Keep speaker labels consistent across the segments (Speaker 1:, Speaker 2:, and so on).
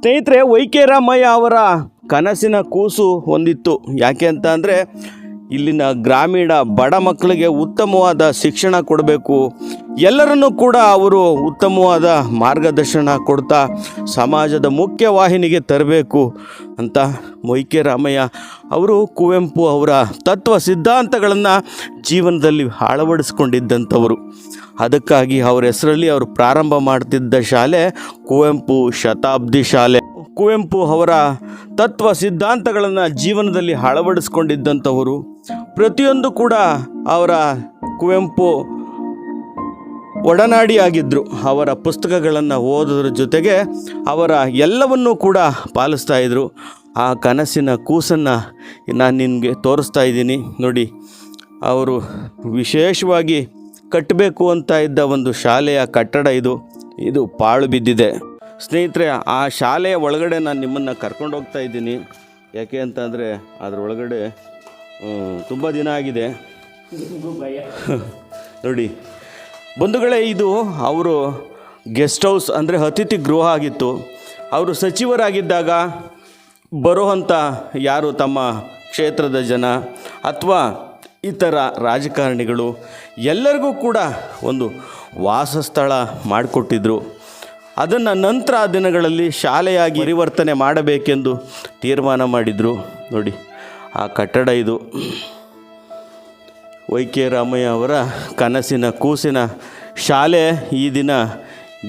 Speaker 1: ಸ್ನೇಹಿತರೆ, Y K Ramaiah ಅವರ ಕನಸಿನ ಕೂಸು ಹೊಂದಿತ್ತು. ಯಾಕೆ ಅಂತ ಅಂದರೆ, ಇಲ್ಲಿನ ಗ್ರಾಮೀಣ ಬಡ ಮಕ್ಕಳಿಗೆ ಉತ್ತಮವಾದ ಶಿಕ್ಷಣ ಕೊಡಬೇಕು. ಎಲ್ಲರನ್ನೂ ಕೂಡ ಅವರು ಉತ್ತಮವಾದ ಮಾರ್ಗದರ್ಶನ ಕೊಡ್ತಾ ಸಮಾಜದ ಮುಖ್ಯ ವಾಹಿನಿಗೆ ತರಬೇಕು ಅಂತ ಮೊಯ್ಕೆ ರಾಮಯ್ಯ ಅವರು ಕುವೆಂಪು ಅವರ ತತ್ವ ಸಿದ್ಧಾಂತಗಳನ್ನು ಜೀವನದಲ್ಲಿ ಅಳವಡಿಸ್ಕೊಂಡಿದ್ದಂಥವರು. ಅದಕ್ಕಾಗಿ ಅವರ ಹೆಸರಲ್ಲಿ ಅವರು ಪ್ರಾರಂಭ ಮಾಡ್ತಿದ್ದ ಶಾಲೆ ಕುವೆಂಪು ಶತಾಬ್ದಿ ಶಾಲೆ. ಕುವೆಂಪು ಅವರ ತತ್ವ ಸಿದ್ಧಾಂತಗಳನ್ನು ಜೀವನದಲ್ಲಿ ಅಳವಡಿಸ್ಕೊಂಡಿದ್ದಂಥವರು. ಪ್ರತಿಯೊಂದು ಕೂಡ ಅವರ ಕುವೆಂಪು ಒಡನಾಡಿಯಾಗಿದ್ದರು ಅವರ ಪುಸ್ತಕಗಳನ್ನು ಓದೋದ್ರ ಜೊತೆಗೆ ಅವರ ಎಲ್ಲವನ್ನೂ ಕೂಡ ಪಾಲಿಸ್ತಾ ಇದ್ದರು ಆ ಕನಸಿನ ಕೂಸನ್ನು ನಾನು ನಿಮಗೆ ತೋರಿಸ್ತಾ ಇದ್ದೀನಿ. ನೋಡಿ, ಅವರು ವಿಶೇಷವಾಗಿ ಕಟ್ಟಬೇಕು ಅಂತ ಇದ್ದ ಒಂದು ಶಾಲೆಯ ಕಟ್ಟಡ ಇದು. ಇದು ಪಾಳು ಬಿದ್ದಿದೆ. ಸ್ನೇಹಿತರೆ, ಆ ಶಾಲೆಯ ಒಳಗಡೆ ನಾನು ನಿಮ್ಮನ್ನು ಕರ್ಕೊಂಡು ಹೋಗ್ತಾ ಇದ್ದೀನಿ. ಯಾಕೆ ಅಂತಂದರೆ ಅದ್ರ ಒಳಗಡೆ ತುಂಬ ದಿನ ಆಗಿದೆ. ನೋಡಿ ಬಂಧುಗಳೇ, ಇದು ಅವರು ಗೆಸ್ಟ್ ಹೌಸ್ ಅಂದರೆ ಅತಿಥಿ ಗೃಹ ಆಗಿತ್ತು. ಅವರು ಸಚಿವರಾಗಿದ್ದಾಗ ಬರುವಂಥ ಯಾರು ತಮ್ಮ ಕ್ಷೇತ್ರದ ಜನ ಅಥವಾ ಇತರ ರಾಜಕಾರಣಿಗಳು, ಎಲ್ಲರಿಗೂ ಕೂಡ ಒಂದು ವಾಸಸ್ಥಳ ಮಾಡಿಕೊಟ್ಟಿದ್ರು. ಅದನ್ನು ನಂತರ ದಿನಗಳಲ್ಲಿ ಶಾಲೆಯಾಗಿ ಪರಿವರ್ತನೆ ಮಾಡಬೇಕೆಂದು ತೀರ್ಮಾನ ಮಾಡಿದರು. ನೋಡಿ, ಆ ಕಟ್ಟಡ ಇದು. ವೈ ಕೆ ರಾಮಯ್ಯ ಅವರ ಕನಸಿನ ಕೂಸಿನ ಶಾಲೆ ಈ ದಿನ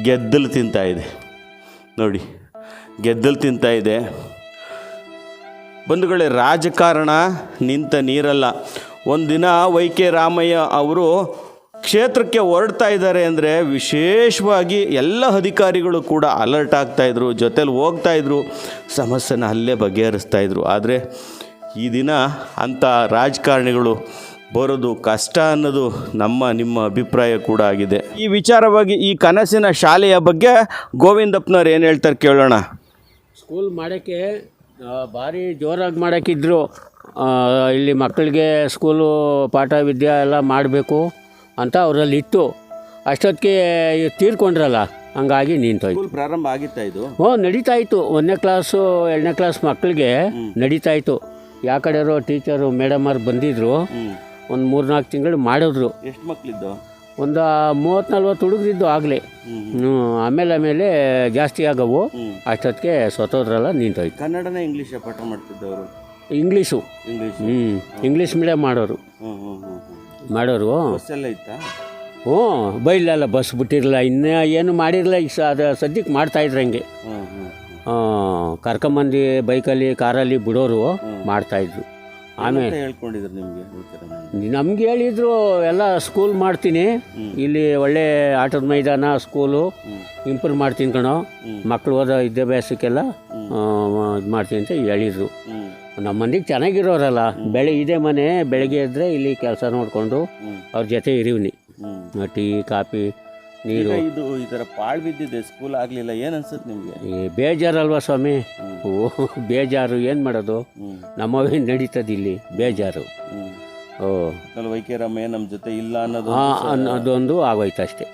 Speaker 1: ಗೆದ್ದಲು ತಿಂತಾಯಿದೆ ನೋಡಿ, ಗೆದ್ದಲು ತಿಂತಾಯಿದೆ ಬಂಧುಗಳೇ, ರಾಜಕಾರಣ ನಿಂತ ನೀರಲ್ಲ. ಒಂದಿನ ವೈ ಕೆ ರಾಮಯ್ಯ ಅವರು ಕ್ಷೇತ್ರಕ್ಕೆ ಹೊರಡ್ತಾ ಇದ್ದಾರೆ ಅಂದರೆ ವಿಶೇಷವಾಗಿ ಎಲ್ಲ ಅಧಿಕಾರಿಗಳು ಕೂಡ ಅಲರ್ಟ್ ಆಗ್ತಾಯಿದ್ರು ಜೊತೇಲಿ ಹೋಗ್ತಾಯಿದ್ರು ಸಮಸ್ಯೆನ ಅಲ್ಲೇ ಬಗೆಹರಿಸ್ತಾಯಿದ್ರು ಆದರೆ ಈ ದಿನ ಅಂಥ ರಾಜಕಾರಣಿಗಳು ಬರೋದು ಕಷ್ಟ ಅನ್ನೋದು ನಮ್ಮ ನಿಮ್ಮ ಅಭಿಪ್ರಾಯ ಕೂಡ ಆಗಿದೆ. ಈ ವಿಚಾರವಾಗಿ ಈ ಕನಸಿನ ಶಾಲೆಯ ಬಗ್ಗೆ ಗೋವಿಂದಪ್ಪನವ್ರು ಏನು ಹೇಳ್ತಾರೆ ಕೇಳೋಣ.
Speaker 2: ಸ್ಕೂಲ್ ಮಾಡೋಕ್ಕೆ ಭಾರಿ ಜೋರಾಗಿ ಮಾಡೋಕ್ಕಿದ್ರು. ಇಲ್ಲಿ ಮಕ್ಕಳಿಗೆ ಸ್ಕೂಲು ಪಾಠ ವಿದ್ಯೆ ಎಲ್ಲ ಮಾಡಬೇಕು ಅಂತ ಅವರಲ್ಲಿ ಇತ್ತು. ಅಷ್ಟೊತ್ತಿಗೆ ತೀರ್ಕೊಂಡ್ರಲ್ಲ ಹಂಗಾಗಿ ನಿಂತೋಯ್ತು.
Speaker 1: ಸ್ಕೂಲ್ ಪ್ರಾರಂಭ ಆಗಿತ್ತಾ ಇದು?
Speaker 2: ಹ್ಞೂ ನಡೀತಾ ಇತ್ತು. ಒಂದನೇ ಕ್ಲಾಸು ಎರಡನೇ ಕ್ಲಾಸ್ ಮಕ್ಕಳಿಗೆ ನಡೀತಾ ಇತ್ತು. ಯಾವ ಕಡೆಯವರು ಟೀಚರು ಮೇಡಮರು ಬಂದಿದ್ರು.
Speaker 1: ಹ್ಞೂ
Speaker 2: ಒಂದು ಮೂರು ನಾಲ್ಕು ತಿಂಗಳು ಮಾಡಿದ್ರು.
Speaker 1: ಎಷ್ಟು ಮಕ್ಕಳಿದ್ದು
Speaker 2: ಒಂದು ಮೂವತ್ತು ನಲ್ವತ್ತು ಹುಡುಗರಿದ್ದು ಆಗಲೇ.
Speaker 1: ಹ್ಞೂ
Speaker 2: ಆಮೇಲೆ ಆಮೇಲೆ ಜಾಸ್ತಿ ಆಗವು. ಅಷ್ಟೊತ್ತಿಗೆ ಸ್ವತಂತ್ರಲ್ಲ ನಿಂತೋಯ್ತು.
Speaker 1: ಕನ್ನಡನ ಇಂಗ್ಲೀಷ ಪಾಠ ಮಾಡ್ತಿದ್ದವರು?
Speaker 2: ಇಂಗ್ಲೀಷು.
Speaker 1: ಇಂಗ್ಲೀಷ್.
Speaker 2: ಹ್ಞೂ ಇಂಗ್ಲೀಷ್ ಮೀಡಿಯಮ್ ಮಾಡೋರು. ಮಾಡೋರು.
Speaker 1: ಇತ್ತಾ?
Speaker 2: ಹ್ಞೂ ಬೈಲಲ್ಲ ಬಸ್ ಬಿಟ್ಟಿರಲಿಲ್ಲ. ಇನ್ನೂ ಏನು ಮಾಡಿರಲಿಲ್ಲ. ಈಗ ಸ ಅದು ಸದ್ಯಕ್ಕೆ ಮಾಡ್ತಾಯಿದ್ರು ಹಂಗೆ. ಕರ್ಕೊಂಬಂದು ಬೈಕಲ್ಲಿ ಕಾರಲ್ಲಿ ಬಿಡೋರು ಮಾಡ್ತಾಯಿದ್ರು ಆಮೇಲೆ
Speaker 1: ಹೇಳ್ಕೊಂಡಿದ್ರು ನಿಮಗೆ
Speaker 2: ನಮ್ಗೆ ಹೇಳಿದ್ರು ಎಲ್ಲ ಸ್ಕೂಲ್ ಮಾಡ್ತೀನಿ. ಇಲ್ಲಿ ಒಳ್ಳೆ ಆಟದ ಮೈದಾನ ಸ್ಕೂಲು ಇಂಪ್ರೂವ್ ಮಾಡ್ತೀನಿ ಕಣೋ. ಮಕ್ಕಳು ಓದೋ ವಿದ್ಯಾಭ್ಯಾಸಕ್ಕೆಲ್ಲ ಇದು ಮಾಡ್ತೀನಿ ಅಂತ ಹೇಳಿದರು. ನಮ್ಮ ಮಂದಿಗೆ ಚೆನ್ನಾಗಿರೋರಲ್ಲ. ಬೆಳೆ ಇದೇ ಮನೆ ಬೆಳಗ್ಗೆ ಎದ್ದರೆ ಇಲ್ಲಿ ಕೆಲಸ ನೋಡಿಕೊಂಡು ಅವ್ರ ಜೊತೆ ಇರೀವ್ನಿ. ಟೀ ಕಾಫಿ ನೀರು.
Speaker 1: ಇದು ಈ ಥರ ಪಾಳು ಬಿದ್ದಿದೆ ಸ್ಕೂಲ್ ಆಗಲಿಲ್ಲ ಏನು ಅನ್ಸುತ್ತೆ ನಿಮಗೆ?
Speaker 2: ಈ ಬೇಜಾರಲ್ವಾ ಸ್ವಾಮಿ? ಓ ಬೇಜಾರು ಏನು ಮಾಡೋದು? ನಮ್ಮವೇ ನಡೀತದೆ ಇಲ್ಲಿ ಬೇಜಾರು ಓ.
Speaker 1: ವೈಕ್ಯರಾಮಯ್ಯ ನಮ್ಮ ಜೊತೆ ಇಲ್ಲ ಅನ್ನೋದು
Speaker 2: ಹಾಂ ಅನ್ನೋದೊಂದು ಆಗೋಯ್ತು ಅಷ್ಟೇ.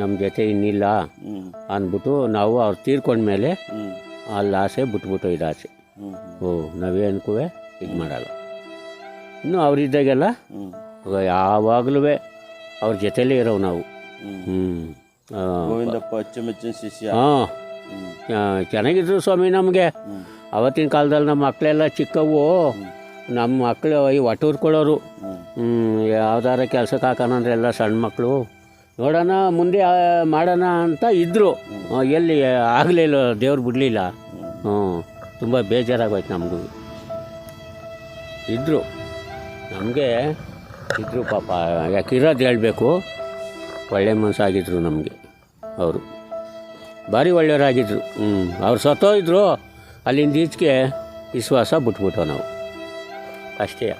Speaker 2: ನಮ್ಮ ಜೊತೆ ಇನ್ನಿಲ್ಲ
Speaker 1: ಅನ್ಬಿಟ್ಟು
Speaker 2: ಅಂದ್ಬಿಟ್ಟು ನಾವು ಅವ್ರು ತೀರ್ಕೊಂಡ್ಮೇಲೆ
Speaker 1: ಮೇಲೆ
Speaker 2: ಅಲ್ಲಿ ಆಸೆ ಬಿಟ್ಬಿಟ್ಟು ಇದು ಆಸೆ. ಓ ನಾವೇನಕ್ಕೂ ಇದು ಮಾಡಲ್ಲ. ಇನ್ನು ಅವರಿದ್ದಾಗೆಲ್ಲ ಯಾವಾಗಲೂ ಅವ್ರ ಜೊತೆಲೇ ಇರೋವು ನಾವು.
Speaker 1: ಹ್ಞೂ
Speaker 2: ಹ್ಞೂ
Speaker 1: ಗೋವಿಂದಪ್ಪ ಅಚ್ಚುಮೆಚ್ಚಿನ ಶಿಷ್ಯ.
Speaker 2: ಹಾಂ. ಚೆನ್ನಾಗಿದ್ರು ಸ್ವಾಮಿ ನಮಗೆ. ಅವತ್ತಿನ ಕಾಲದಲ್ಲಿ ನಮ್ಮ ಮಕ್ಕಳೆಲ್ಲ ಚಿಕ್ಕವು. ನಮ್ಮ ಮಕ್ಕಳು ಈ ಒಟ್ಟೂರ್ಕೊಳ್ಳೋರು ಯಾವ್ದಾರ ಕೆಲ್ಸಕ್ಕೆ ಹಾಕೋಣ ಅಂದ್ರೆ ಎಲ್ಲ ಸಣ್ಣ ಮಕ್ಕಳು. ನೋಡೋಣ ಮುಂದೆ ಮಾಡೋಣ ಅಂತ ಇದ್ದರು ಎಲ್ಲಿ ಆಗಲಿಲ್ಲ ದೇವ್ರು ಬಿಡಲಿಲ್ಲ. ಹ್ಞೂ ತುಂಬ ಬೇಜಾರಾಗೋಯ್ತು ನಮಗೂ. ಇದ್ದರು ನಮಗೆ ಇದ್ದರು ಪಾಪ ಯಾಕೆ ಇರೋದು ಹೇಳಬೇಕು. ಒಳ್ಳೆ ಮನಸ್ಸಾಗಿದ್ದರು ನಮಗೆ ಅವರು. ಭಾರಿ ಒಳ್ಳೆಯವರಾಗಿದ್ದರು ಹ್ಞೂ ಅವ್ರು ಸತ್ತೋಗಿದ್ರು. ಅಲ್ಲಿಂದ ಈಚೆಗೆ ವಿಶ್ವಾಸ ಬಿಟ್ಬಿಟ್ಟು ನಾವು. ಅಷ್ಟೇ.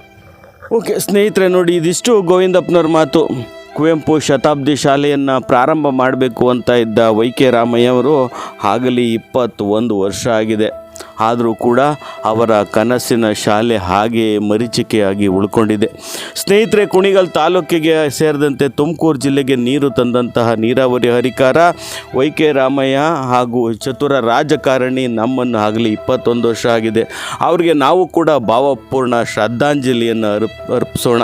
Speaker 1: ಓಕೆ, ಸ್ನೇಹಿತರೆ, ನೋಡಿ, ಇದಿಷ್ಟು ಗೋವಿಂದಪ್ಪನವ್ರ ಮಾತು. ಕುವೆಂಪು ಶತಾಬ್ದಿ ಶಾಲೆಯನ್ನು ಪ್ರಾರಂಭ ಮಾಡಬೇಕು ಅಂತ ಇದ್ದ ವೈ ಕೆ ರಾಮಯ್ಯ ಅವರು ಆಗಲಿ ಇಪ್ಪತ್ತು ಒಂದು ವರ್ಷ ಆಗಿದೆ. ಆದರೂ ಕೂಡ ಅವರ ಕನಸಿನ ಶಾಲೆ ಹಾಗೆ ಮರೀಚಿಕೆಯಾಗಿ ಉಳ್ಕೊಂಡಿದೆ. ಸ್ನೇಹಿತರೆ, ಕುಣಿಗಲ್ ತಾಲೂಕಿಗೆ ಸೇರಿದಂತೆ ತುಮಕೂರು ಜಿಲ್ಲೆಗೆ ನೀರು ತಂದಂತಹ ನೀರಾವರಿ ಹರಿಕಾರ, ವೈ ಕೆ ರಾಮಯ್ಯ ಹಾಗೂ ಚತುರ ರಾಜಕಾರಣಿ ನಮ್ಮನ್ನು ಆಗಲಿ ಇಪ್ಪತ್ತೊಂದು ವರ್ಷ ಆಗಿದೆ. ಅವರಿಗೆ ನಾವು ಕೂಡ ಭಾವಪೂರ್ಣ ಶ್ರದ್ಧಾಂಜಲಿಯನ್ನು ಅರ್ಪ್, ಅರ್ಪಿಸೋಣ.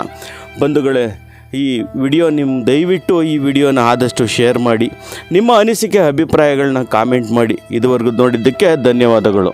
Speaker 1: ಬಂಧುಗಳೇ ಈ ವಿಡಿಯೋ ನಿಮ್ಮ ದಯವಿಟ್ಟು ಈ ವಿಡಿಯೋನ ಆದಷ್ಟು ಶೇರ್ ಮಾಡಿ, ನಿಮ್ಮ ಅನಿಸಿಕೆ, ಅಭಿಪ್ರಾಯಗಳನ್ನ ಕಾಮೆಂಟ್ ಮಾಡಿ. ಇದುವರೆಗೂ ನೋಡಿದ್ದಕ್ಕೆ ಧನ್ಯವಾದಗಳು.